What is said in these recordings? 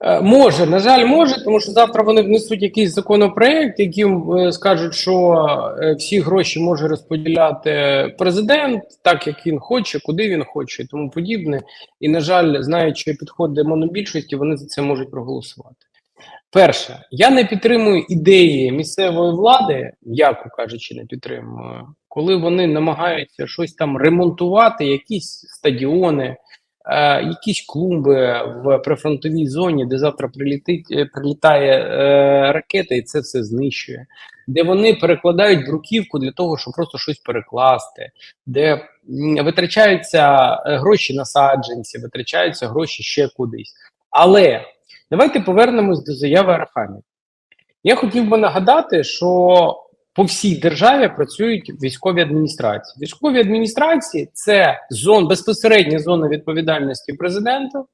Е, Може, на жаль, може, тому що завтра вони внесуть якийсь законопроект, яким е, скажуть, що е, всі гроші може розподіляти президент, так як він хоче, куди він хоче і тому подібне. І, на жаль, знаючи підходи монобільшості, вони за це можуть проголосувати. Перше, я не підтримую ідеї місцевої влади, м'яко кажучи, не підтримую, коли вони намагаються щось там ремонтувати, якісь стадіони, якісь клумби в прифронтовій зоні, де завтра прилітить, е, прилітає е, ракета, і це все знищує, де вони перекладають бруківку для того, щоб просто щось перекласти, де витрачаються е, гроші на саджанці, витрачаються гроші ще кудись. Але давайте повернемось до заяви Арахамі. Я хотів би нагадати, що по всій державі працюють військові адміністрації. Військові адміністрації це зон, безпосередня зона відповідальності президента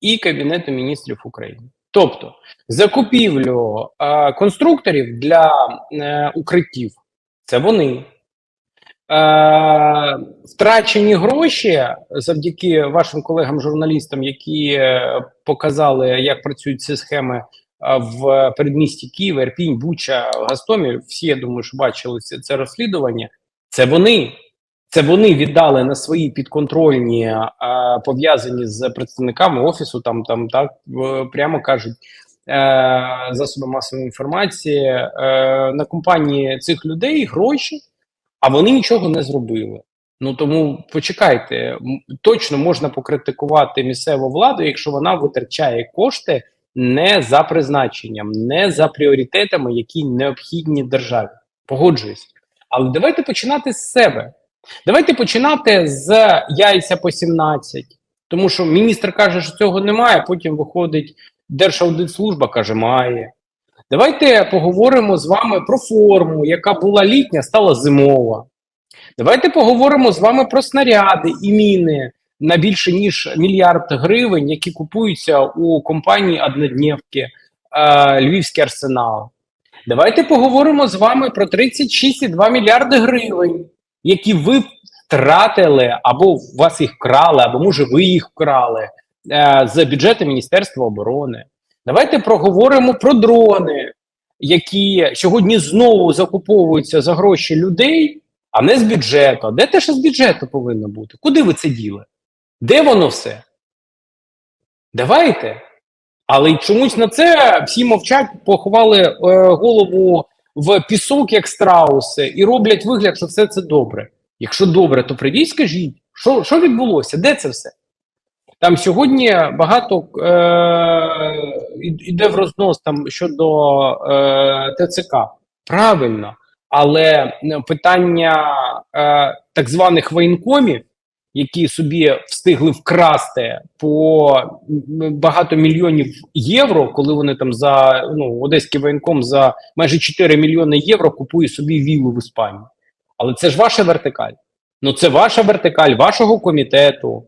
і Кабінету міністрів України. Тобто закупівлю е, конструкторів для е, укриттів це вони. Е, втрачені гроші завдяки вашим колегам-журналістам, які е, показали, як працюють ці схеми в передмісті Києва, Ірпінь, Буча, Гастомі. Всі, я думаю, що бачили це, це розслідування. Це вони. Це вони віддали на свої підконтрольні, пов'язані з представниками офісу. Там там так прямо кажуть е, засоби масової інформації е, на компанії цих людей гроші, а вони нічого не зробили. Ну тому почекайте, точно можна покритикувати місцеву владу, якщо вона витрачає кошти не за призначенням, не за пріоритетами, які необхідні державі. Погоджуюсь. Але давайте починати з себе. Давайте починати з яйця по 17. Тому що міністр каже, що цього немає, потім виходить Держаудитслужба, каже, має. Давайте поговоримо з вами про форму, яка була літня, стала зимова. Давайте поговоримо з вами про снаряди і міни на більше ніж мільярд гривень, які купуються у компанії однодневки е, Львівський арсенал. Давайте поговоримо з вами про 36,2 мільярди гривень, які ви втратили, або вас їх вкрали, або може ви їх вкрали е, з бюджету Міністерства оборони. Давайте проговоримо про дрони, які сьогодні знову закуповуються за гроші людей, а не з бюджету. Де те, що з бюджету повинно бути? Куди ви це діли? Де воно все? Давайте. Але чомусь на це всі мовчать, поховали е, голову в пісок, як страуси, і роблять вигляд, що все це добре. Якщо добре, то прийдіть, скажіть, що, що відбулося? Де це все? Там сьогодні багато е, іде в рознос там щодо е, ТЦК. Правильно, але питання е, так званих воєнкомів, які собі встигли вкрасти по багато мільйонів євро, коли вони там за ну одеський воєнком за майже 4 мільйони євро купує собі віллу в Іспанії. Але це ж ваша вертикаль. Ну це ваша вертикаль, вашого комітету,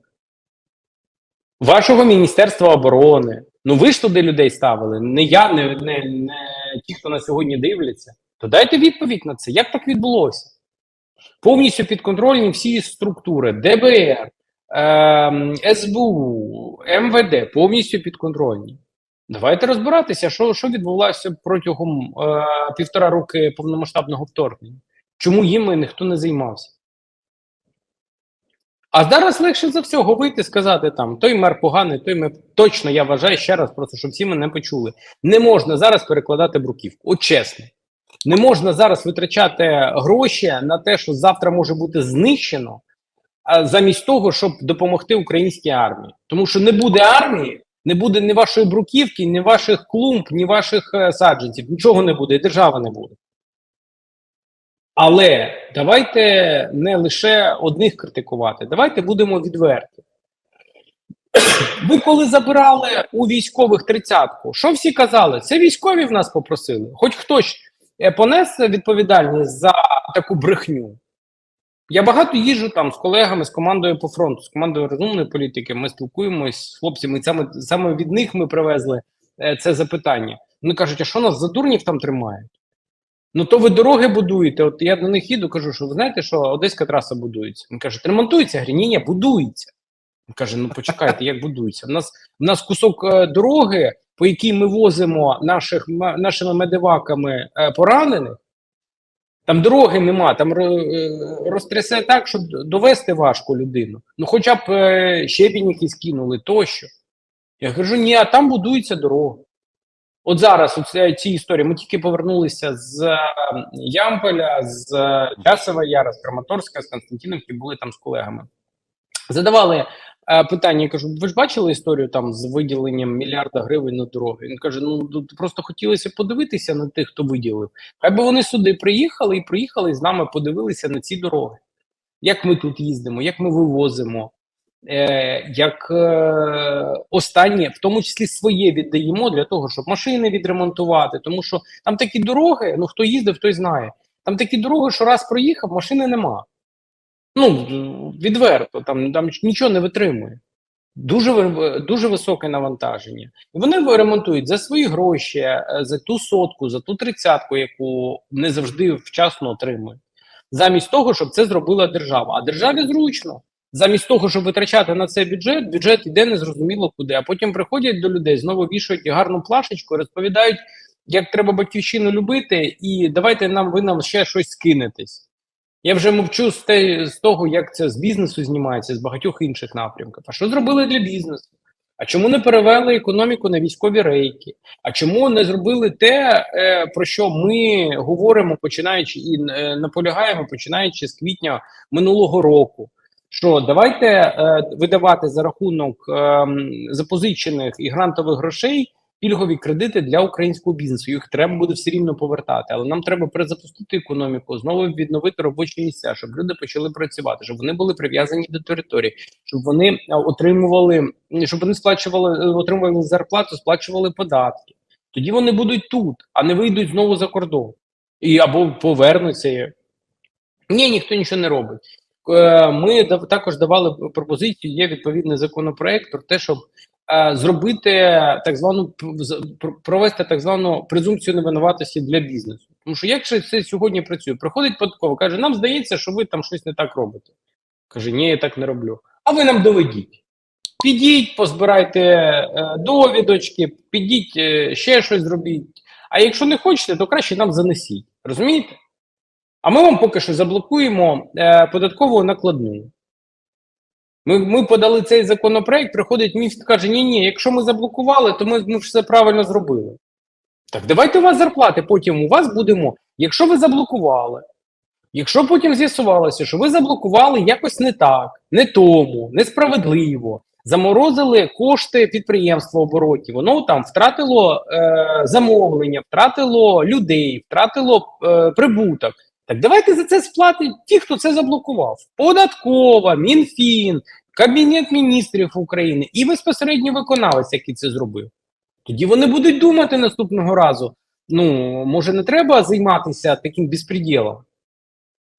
вашого Міністерства оборони. Ну ви ж туди людей ставили, не я, не, не, не ті, хто на сьогодні дивляться. То дайте відповідь на це. Як так відбулося? Повністю підконтрольні всі структури, ДБР, е, СБУ, МВД, повністю підконтрольні. Давайте розбиратися, що, що відбулося протягом е, півтора роки повномасштабного вторгнення. Чому їм ніхто не займався? А зараз легше за всього вийти і сказати там: той мер поганий, той мер точно я вважаю ще раз, просто щоб всі мене почули. Не можна зараз перекладати бруківку. От чесно. Не можна зараз витрачати гроші на те, що завтра може бути знищено, замість того, щоб допомогти українській армії. Тому що не буде армії, не буде ні вашої бруківки, ні ваших клумб, ні ваших е, саджанців. Нічого не буде, і держава не буде. Але давайте не лише одних критикувати, давайте будемо відверті. Ви коли забирали у військових тридцятку, що всі казали? Це військові в нас попросили. Хоч хтось е, понес відповідальність за таку брехню. Я багато їжджу там з колегами, з командою по фронту, з командою розумної політики. Ми спілкуємось з хлопцями. Саме, саме від них ми привезли е, це запитання. Вони кажуть, а що нас за дурнів там тримають? Ну то ви дороги будуєте. От я до них їду, кажу, що ви знаєте, що Одеська траса будується. Він каже, ремонтується? Говорю, ні, ні, будується. Він каже: ну почекайте, як будується. У нас у нас кусок е, дороги, по якій ми возимо наших нашими медиваками е, поранених. Там дороги нема, там е, розтрясе так, що довести важко людину. Ну, хоча б е, щебінь якийсь кинули тощо. Я кажу, ні, а там будується дорога. От зараз оце, ці історії. Ми тільки повернулися з Ямполя, з Часова Яра, з Краматорська, з Константинівки, були там з колегами. Задавали питання, я кажу, ви ж бачили історію там з виділенням мільярда гривень на дороги? Він каже: ну тут просто хотілося подивитися на тих, хто виділив. Хай би вони сюди приїхали і приїхали і з нами подивилися на ці дороги. Як ми тут їздимо, як ми вивозимо, е, як е, останнє, в тому числі своє віддаємо для того, щоб машини відремонтувати. Тому що там такі дороги, ну хто їздив, той знає. Там такі дороги, що раз проїхав, машини нема. Ну, відверто, там, там нічого не витримує. Дуже, дуже високе навантаження. І вони ремонтують за свої гроші, е, за ту сотку, за ту тридцятку, яку не завжди вчасно отримують. Замість того, щоб це зробила держава. А державі зручно. Замість того, щоб витрачати на це бюджет, бюджет йде незрозуміло куди. А потім приходять до людей, знову вішають гарну плашечку, розповідають, як треба батьківщину любити, і давайте нам ви нам ще щось скинетесь. Я вже мовчу з, те, з того, як це з бізнесу знімається, з багатьох інших напрямків. А що зробили для бізнесу? А чому не перевели економіку на військові рейки? А чому не зробили те, е, про що ми говоримо, починаючи і е, наполягаємо, починаючи з квітня минулого року? Що давайте е, видавати за рахунок е, запозичених і грантових грошей пільгові кредити для українського бізнесу. Їх треба буде все рівно повертати, але нам треба перезапустити економіку, знову відновити робочі місця, щоб люди почали працювати, щоб вони були прив'язані до території, щоб вони отримували, щоб вони сплачували, е, отримували зарплату, сплачували податки. Тоді вони будуть тут, а не вийдуть знову за кордон і або повернуться. Ні, ніхто нічого не робить. Е, Ми також давали пропозицію. Є відповідний законопроект про те, щоб зробити так звану провести так звану презумпцію невинуватості для бізнесу. Тому що як же це сьогодні працює? Приходить податково, каже: нам здається, що ви там щось не так робите. Каже, ні, я так не роблю. А ви нам доведіть. Підіть, позбирайте е, довідочки, підіть е, ще щось зробіть. А якщо не хочете, то краще нам занесіть. Розумієте? А ми вам поки що заблокуємо е, податкову накладну. Ми, ми подали цей законопроект, приходить міністр каже: ні, ні, якщо ми заблокували, то ми, ми все правильно зробили. Так давайте у вас зарплати, потім у вас будемо. Якщо ви заблокували, якщо потім з'ясувалося, що ви заблокували якось не так, не тому, несправедливо, заморозили кошти підприємства оборотів, воно там втратило е, замовлення, втратило людей, втратило е, прибуток. Так давайте за це сплатить ті, хто це заблокував: податкова, мінфін, кабінет міністрів України і безпосередньо виконавець, який це зробив. Тоді вони будуть думати наступного разу. Ну, може, не треба займатися таким безпреділом.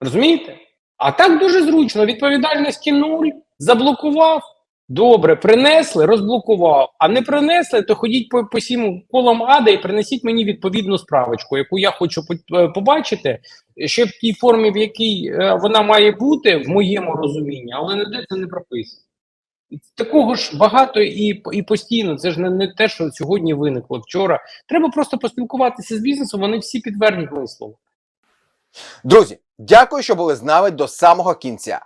Розумієте? А так дуже зручно. Відповідальності нуль, заблокував. Добре, принесли, розблокував. А не принесли, то ходіть по, по всім колам ада і принесіть мені відповідну справочку, яку я хочу е, побачити, ще в тій формі, в якій е, вона має бути, в моєму розумінні, але ніде це не прописано. Такого ж багато і, і постійно. Це ж не, не те, що сьогодні виникло вчора. Треба просто поспілкуватися з бізнесом, вони всі підтвердять моє слово. Друзі, дякую, що були з нами до самого кінця.